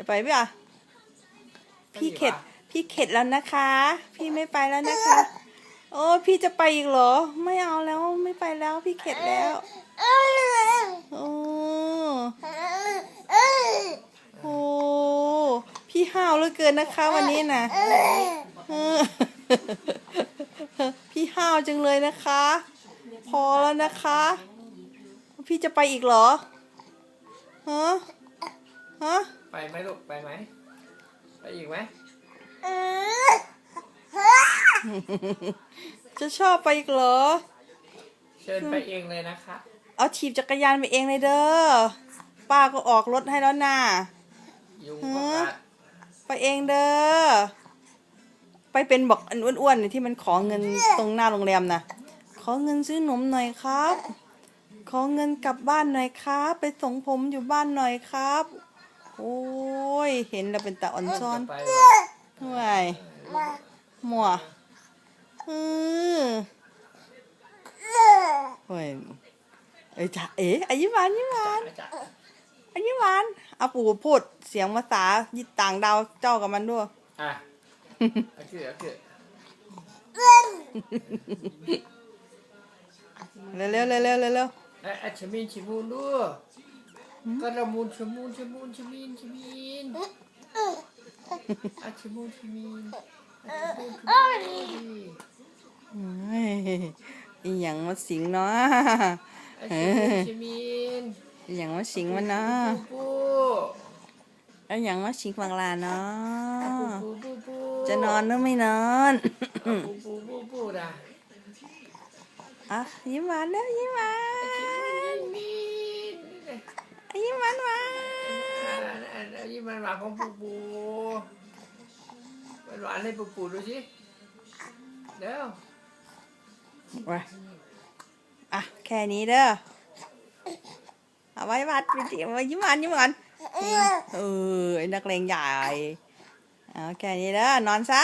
จะไปไหมอะพี่เข็ดพี่เข็ดแล้วนะคะ พี่ไม่ไปแล้วนะคะ โอ้พี่จะไปอีกเหรอ ไม่เอาแล้วไม่ไปแล้ว พี่เข็ดแล้วโอ้โอ้พี่ห้าวเหลือเกินนะคะ วันนี้นะเออพี่ห้าวจังเลยนะคะ พอแล้วนะคะ พี่จะไปอีกเหรอฮะ ฮะไปไหมลูกไปไหมไปอีกไหมจะชอบไปอีกเหรอ เชิญไปเองเลยนะคะเอาถีบจักรยานไปเองเลยเด้อป้าก็ออกรถให้แล้วนะยุงฮะก็กัดไปเองเด้อไปเป็นบอกอันอ้วนๆเนี่ยที่มันขอเงินตรงหน้าโรงแรมนะขอเงินซื้อหนมหน่อยครับ ขอเงินกลับบ้านหน่อยครับ ไปส่งผมอยู่บ้านหน่อยครับ โอ้ย เห็นแล้วเป็นตาอ่อนซ้อนไปห่วยหมัวอือห่วยเอ้ยจ้าเอ๋อายิ้มหวานยิ้มหวานจ้ะอายิ้มหวานเอาปู่พูดเสียงภาษายิต่างดาวเจ้ากับมันด้วยอะโอเคโอเคเร็วเร็วเร็วเร็วเร็วเร็วไอ้ยชมินชิมูนด้วย กระมูลชมูนชมูนชมินชมินอะชมูนชมินอะชมูนชมินเฮ้ยอีหยังมาสิงเนาะอะชมูนชมินอีหยังมาสิงมันเนาะปูอีหยังมาสิงฝั่งลาเนาะปูปูปูจะนอนหรือไม่นอนปูปูปูปูนะอะยิ้มหวานเด้อยิ้มหวานมินอะยิ้มหวานหวานอันนี้มันหวานของปูปูมันหวานให้ปูปูดูสิเดี๋ยวไว้อะแค่นี้เด้อเอาไว้วัดไปเดี๋ยวยิ้มหวานยิ้มหวานเออไอ้นักเลงใหญ่เอาแค่นี้เด้อนอนซะ